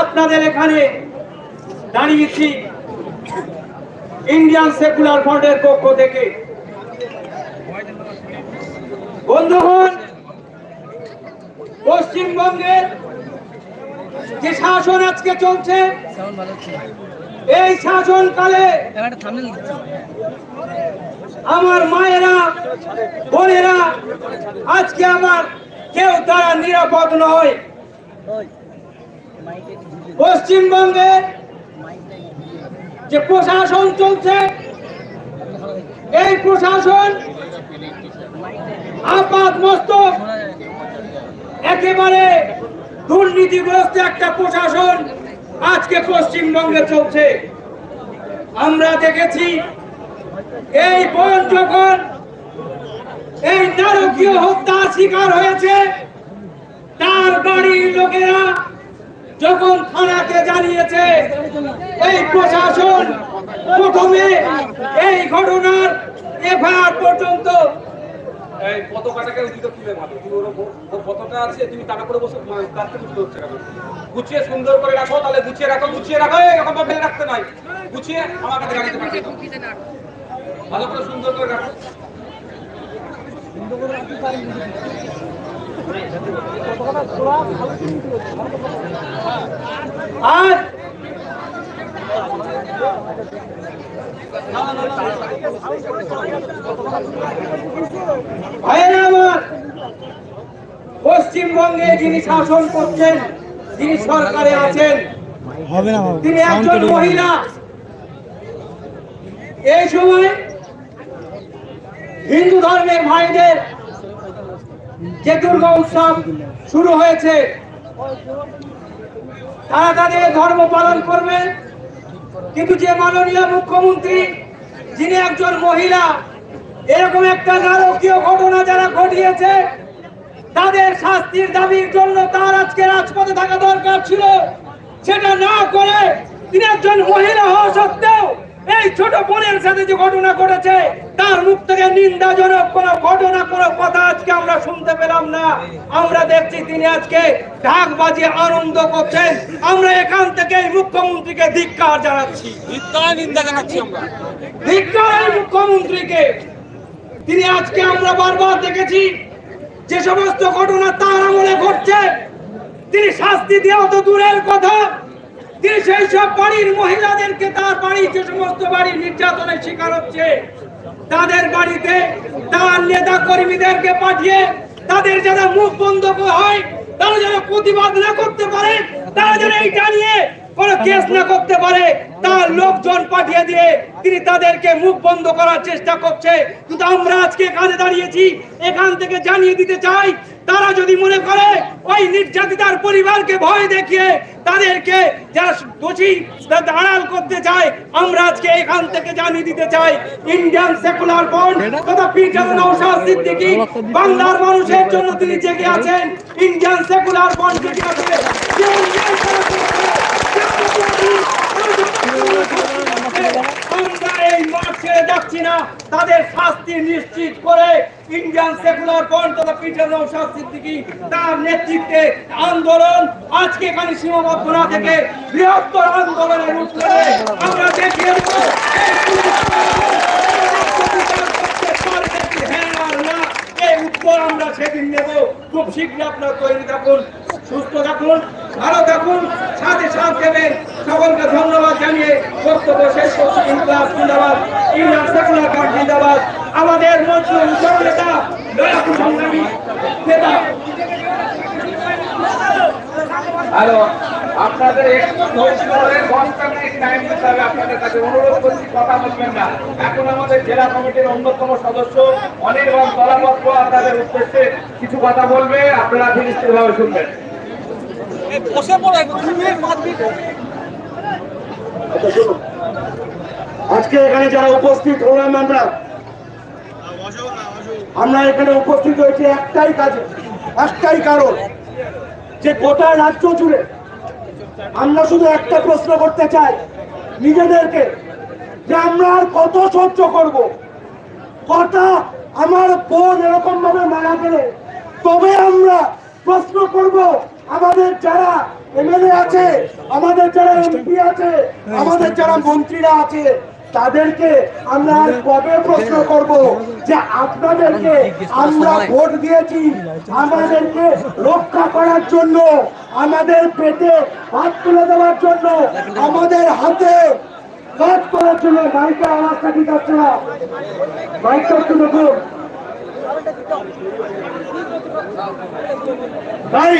আপনাদের এখানে দাঁড়িয়েছি ইন্ডিয়ান সেকুলার ফ্রন্টের পক্ষ থেকে। বন্ধুগণ, পশ্চিমবঙ্গের যে শাসন আজকে চলছে, এই শাসনকালে আমার মায়েরা, বোনেরা, আজকে আমার কেউ তারা নিরাপদ নয় ওই মাইকে একটু ঝুঁকে দে, পশ্চিমবঙ্গে। যে প্রশাসন চলছে। এই প্রশাসন আপাত না। একেবারে দুর্নীতিগ্রস্ত একটা প্রশাসন আজকে পশ্চিমবঙ্গে চলছে আমরা দেখেছি এই বোন যখন এই নারকীয় হত্যার শিকার হয়েছে, তার বাড়ির লোকেরা যখন থানাকে জানিয়েছে, এই প্রশাসন প্রথমে এই ঘটনার এফআইআর পর্যন্ত আছে? তুমি টাকা করে বসে তার গুছিয়ে সুন্দর করে রাখো, তাহলে গুছিয়ে রাখো গুছিয়ে রাখো। ভাবে রাখতে গুছিয়ে আমার কাছে ভালো করে সুন্দর করে রাখো। আজ ভাইয়েরা আমার পশ্চিমবঙ্গে যিনি শাসন করছেন যিনি সরকারে আছেন হবে না তিনি একজন মহিলা। এই সময় হিন্দু ধর্মের ভাইদের যে দুর্গা উৎসব শুরু হয়েছে। তারা তাদের ধর্ম পালন করবে। কিন্তু যে মাননীয় মুখ্যমন্ত্রী, যিনি একজন মহিলা, এরকম একটা নারকীয় ঘটনা যারা ঘটিয়েছে, তাদের শাস্তির দাবির জন্য তার আজকে রাজপথে থাকা দরকার ছিল। সেটা না করে তিনি একজন মহিলা হওয়া সত্ত্বেও এই ছোট বোনের সাথে যে ঘটনা ঘটেছে তার মুখ থেকে নিন্দাজনক কোনো ঘটনা কোনো কথা আজকে আমরা শুনতে পেলাম না। আমরা দেখছি তিনি আজকে ঢাক বাজিয়ে আনন্দ করছেন। আমরা এখান থেকে মুখ্যমন্ত্রীকে ধিক্কার জানাচ্ছি। নিন্দা জানাচ্ছি আমরা। ধিক্কার এই মুখ্যমন্ত্রীকে। তিনি আজকে আমরা বারবার দেখেছি যে সমস্ত ঘটনা তার আমলে ঘটছে। তিনি শাস্তি দেওয়া তো দূরের কথা। তিনি সেই সব বাড়ির মহিলাদেরকে তার বাড়ির যে সমস্ত বাড়ি নির্যাতনের শিকার হচ্ছে, তাদের বাড়িতে তার নেতা কর্মীদেরকে পাঠিয়ে তাদের যারা মুখ বন্ধ হয়, তারা যেন প্রতিবাদ না করতে পারে, তারা যেন এইটা নিয়ে কোন কেস না করতে পারে, তার লোকজন পাঠিয়ে দিয়ে তিনি তাদেরকে মুখ বন্ধ করার চেষ্টা করছে। কিন্তু আমরা আজকে এখানে দাঁড়িয়েছি, এখান থেকে জানিয়ে দিতে চাই তারা যদি মনে করে ওই নির্যাতিতার পরিবারকে ভয় দেখিয়ে তাদেরকে যারা দোষী আড়াল করতে চায়, আমরা আজকে এখান থেকে জানিয়ে দিতে চাই। ইন্ডিয়ান সেকুলার বন্ড তথা পিটার সিদ্দিকী, বাংলার মানুষের জন্য তিনি জেগে আছেন। ইন্ডিয়ান সেকুলার বন্ড জেগে আছে এই মাঠ যাচ্ছি না। তাদের শাস্তি নিশ্চিত করে ইন্ডিয়ান সেকুলার ফ্রন্ট তথা পিটার নৌশাদ সিদ্দিকী তার নেতৃত্বে আন্দোলন আজকে এখানে সীমাবদ্ধ না থেকে বৃহত্তর আন্দোলনের রূপ নেবে আমরা দেখিয়ে দেবো উত্তর আমরা সেদিন নেব। খুব শীঘ্রই আপনারা তৈরি থাকুন, সুস্থ থাকুন, ভালো থাকুন, সাথে সাথ দেবেন। সকলকে ধন্যবাদ জানিয়ে বক্তব্য শেষ করছি। ইনকলাব জিন্দাবাদ ইন্ডিয়ান সেকুলার পার্টি জিন্দাবাদ। আমাদের মঞ্চ উৎসব নেতা দয়াকু সংগ্রামী নেতা। হ্যালো আপনাদের একটু ধৈর্য ধরে টাইম দিতে হবে আপনাদের কাছে অনুরোধ করছি কথা বলবেন না। এখন আমাদের জেলা কমিটির অন্যতম সদস্য অনির্বাণ তলাপত্র আপনাদের উদ্দেশ্যে কিছু কথা বলবে আপনারা ধীরস্থিরভাবে শুনবেন। বসে পড়ে। আজকে এখানে যারা উপস্থিত হলাম আমরা আমরা এখানে উপস্থিত হয়েছি একটাই কাজে, একটাই কারণ যে গোটা রাজ্য জুড়ে আমরা শুধু একটা প্রশ্ন করতে চাই নিজেদেরকে, যে আমরা আর কত সহ্য করব? কটা আমার বোন এরকম ভাবে মারা গেলে তবে আমরা প্রশ্ন করব আমাদের যারা এমএলএ আছে, আমাদের যারা এমপি আছে, আমাদের যারা মন্ত্রীরা আছে, তাদেরকে আমরা আর কবে প্রশ্ন করব যে আপনাদেরকে আমরা ভোট দিয়েছি, আমাদেরকে রক্ষা করার জন্য, আমাদের পেটে হাত তুলে দেওয়ার জন্য, আমাদের হাতে কাজ করার জন্য মাইকের আওয়াজটা ঠিক আছে না। মাইকটা একটু দেখুন। তাই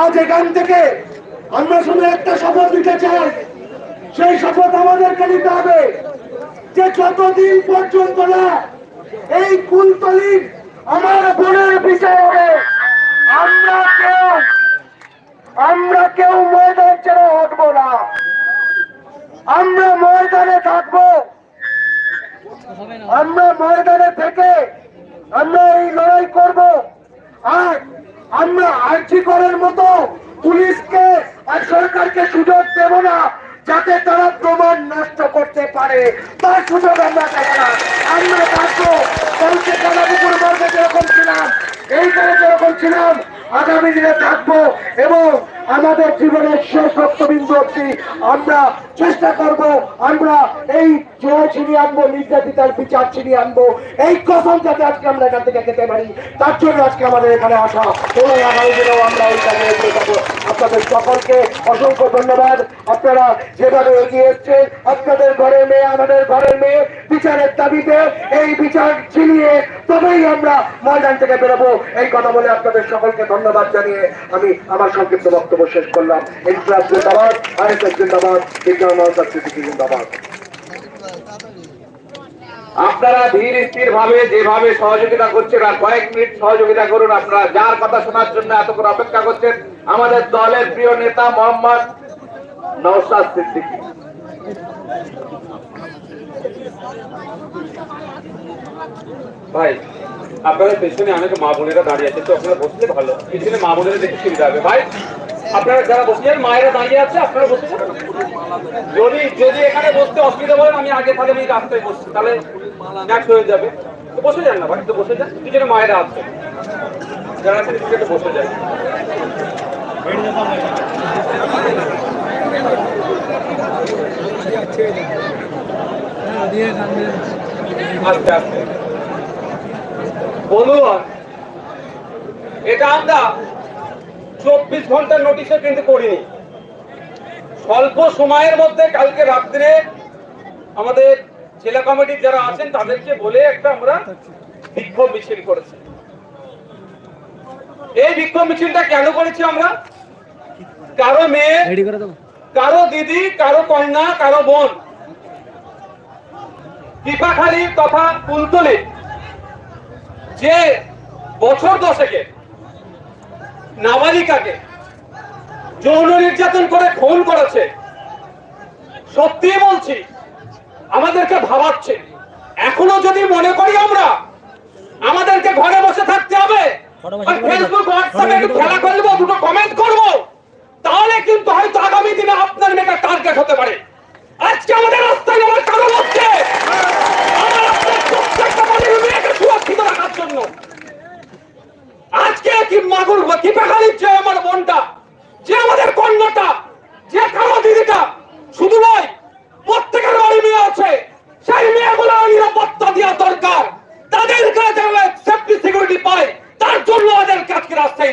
আজ এখান থেকে আমরা শুধু একটা শপথ দিতে চাই। সেই শপথ আমাদেরকে নিতে হবে যে যতদিন পর্যন্ত না এই কুলতলি আমার বোনের বিষয় হবে, আমরা কেউ আমরা কেউ ময়দান ছেড়ে হটবো না। আমরা ময়দানে থাকব। আমরা ময়দানে থেকে আমরা এই লড়াই করব। আর আমরা আর্জি করার মতো পুলিশকে আর সরকারকে সুযোগ দেব না, যাতে তারা প্রমাণ নষ্ট করতে পারে। তার সুযোগ আমরা দেব না। আমরা থাকব কালকে কালাপুকুর মার্গে যেরকম ছিলাম এই করে যেরকম ছিলাম, আগামী দিনে থাকব এবং আমাদের জীবনের শেষ রক্তবিন্দু অব্দি আমরা চেষ্টা করব, আমরা এই জয় ছিনিয়ে আনব, নির্যাতিতার বিচার ছিনিয়ে আনব, এই কসম যাতে আজকে আমরা এখান থেকে খেতে পারি, তার জন্য আজকে আমাদের এখানে আসা। আগামী দিনেও আমরা এই কাজে যাব। আপনাদের সকলকে অসংখ্য ধন্যবাদ। আপনারা যেভাবে এগিয়ে এসছেন, আপনাদের ঘরের মেয়ে, আমাদের ঘরের মেয়ে, বিচারের দাবিতে এই বিচার ছিনিয়ে তবেই আমরা ময়দান থেকে বেরোবো। এই কথা বলে আপনাদের সকলকে ধন্যবাদ জানিয়ে আমি আমার সংক্ষিপ্ত বক্তব্য শেষ করলাম। ইনফ্রাস জিন্দাবাদ, আইএসএস জিন্দাবাদ, বিজ্ঞান জিন্দাবাদ। আপনারা ধীর স্থির ভাবে যেভাবে সহযোগিতা করছেন আর কয়েক মিনিট সহযোগিতা করুন, আপনারা যার কথা শোনার জন্য এত করে অপেক্ষা করছেন আমাদের দলের প্রিয় নেতা মোহাম্মদ নওশাদ সিদ্দিকী। ভাই, আপনাদের পেছনে অনেক মা বোনেরা দাঁড়িয়ে আছে, তো আপনারা বসলে ভালো। পেছনে মা বোনেরা দেখে সুবিধা হবে। ভাই, আপনারা যারা বসে যান মায়েরা দাঁড়িয়ে আছে, আপনারা বসে যদি যদি এখানে বসতে অসুবিধা বলেন আমি আগে তাহলে আমি রাস্তায় বসছি। তাহলে ম্যাচ হয়ে যাবে। তো বসে যান না ভাই, তো বসে যান। পিছনে মায়েরা আছে যারা আছে বসে যায় আস্তে বন্ধুগণ এটা আমরা চব্বিশ ঘণ্টার নোটিশে কিন্তু করিনি। স্বল্প সময়ের মধ্যে কালকে রাত্রে আমাদের জেলা কমিটির যারা আছেন, তাদেরকে বলে একটা আমরা বিক্ষোভ মিছিল করেছি। এই বিক্ষোভ মিছিলটা কেন করেছি আমরা? কারও মেয়ে কারও দিদি কারও কন্যা কারও বোন। টিপাখালী তথা কুলতলি যে বছর দশেকে নাবালিকাকে যৌন নির্যাতন করে খুন করেছে সত্যি বলছি আমাদেরকে ভাবাচ্ছে। এখনও যদি মনে করি আমরা আমাদেরকে ঘরে বসে থাকতে হবে। ফেসবুক হোয়াটসঅ্যাপে একটু খেলা করব দুটো কমেন্ট করব। তাহলে কিন্তু হয়তো আগামী দিনে আপনার মেয়েটা টার্গেট হতে পারে। আজকে আমাদের রাস্তায় আমার কারণ হচ্ছে আমার আপনার প্রত্যেকটা বাড়ির মেয়েকে সুরক্ষিত রাখার জন্য। আজকে কি মাগুর কি পেখালির যে আমার বোনটা যে আমাদের কন্যাটা যে কারও দিদিটা শুধু নয় প্রত্যেকের বাড়ি মেয়ে আছে সেই মেয়েগুলো নিরাপত্তা দেওয়া দরকার তাদেরকে যাতে সেফটি সিকিউরিটি পায় তার জন্য আমাদেরকে আজকে রাস্তায়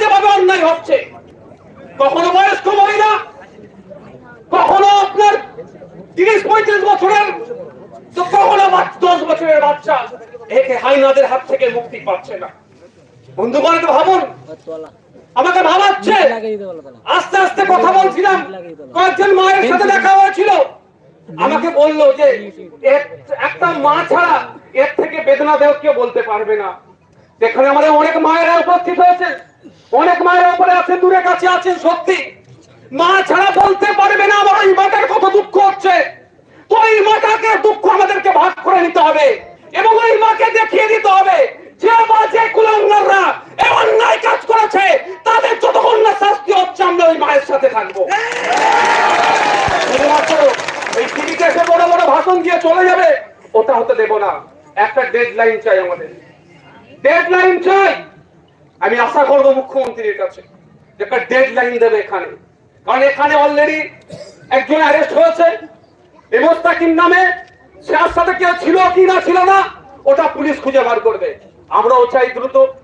যেভাবে অন্যায় হচ্ছে? কখনো বয়স্ক মহিলা, কখনো আপনার তিরিশ, পঁয়ত্রিশ বছরের, তো কখনো দশ বছরের বাচ্চা, একে হাইনাদের হাত থেকে মুক্তি পাচ্ছে না। বন্ধুগণ, একটু ভাবুন। আমাকে ভাবাচ্ছে, আস্তে আস্তে কথা বলছিলাম, কয়েকজন মায়ের সাথে দেখা হয়েছিল। আমাকে বলল যে একটা মা ছাড়া এর থেকে বেদনা দেহ কেউ বলতে পারবে না। এখানে আমাদের অনেক মায়েরা উপস্থিত হয়েছে। অনেক মায়েরা উপরে আছেন, দূরে কাছে আছেন, সত্যি। মা ছাড়া বলতে পারবে না আমার ওই কত দুঃখ হচ্ছে। তো ওই মাটাকে দুঃখ আমাদেরকে ভাগ করে নিতে হবে এবং ওই মাকে দেখিয়ে দিতে হবে যে মা যে কুলাঙ্গাররা এই অন্যায় কাজ করেছে, তাদের যতক্ষণ না শাস্তি হচ্ছে, আমরা ওই মায়ের সাথে থাকব। এই টিভিতে এসে বড় বড় ভাষণ দিয়ে চলে যাবে, ওটা হতে দেব না। একটা ডেড লাইন চাই আমাদের। ডেড লাইন চাই। আমি আশা করব মুখ্যমন্ত্রীর কাছে একটা ডেডলাইন দেবে এখানে। কারণ এখানে অলরেডি একজন অ্যারেস্ট হয়েছে। এমস্তাকিম নামে সে আর সাথে কেউ ছিল কি না ছিল না, ওটা পুলিশ খুঁজে বার করবে। আমরাও চাই দ্রুত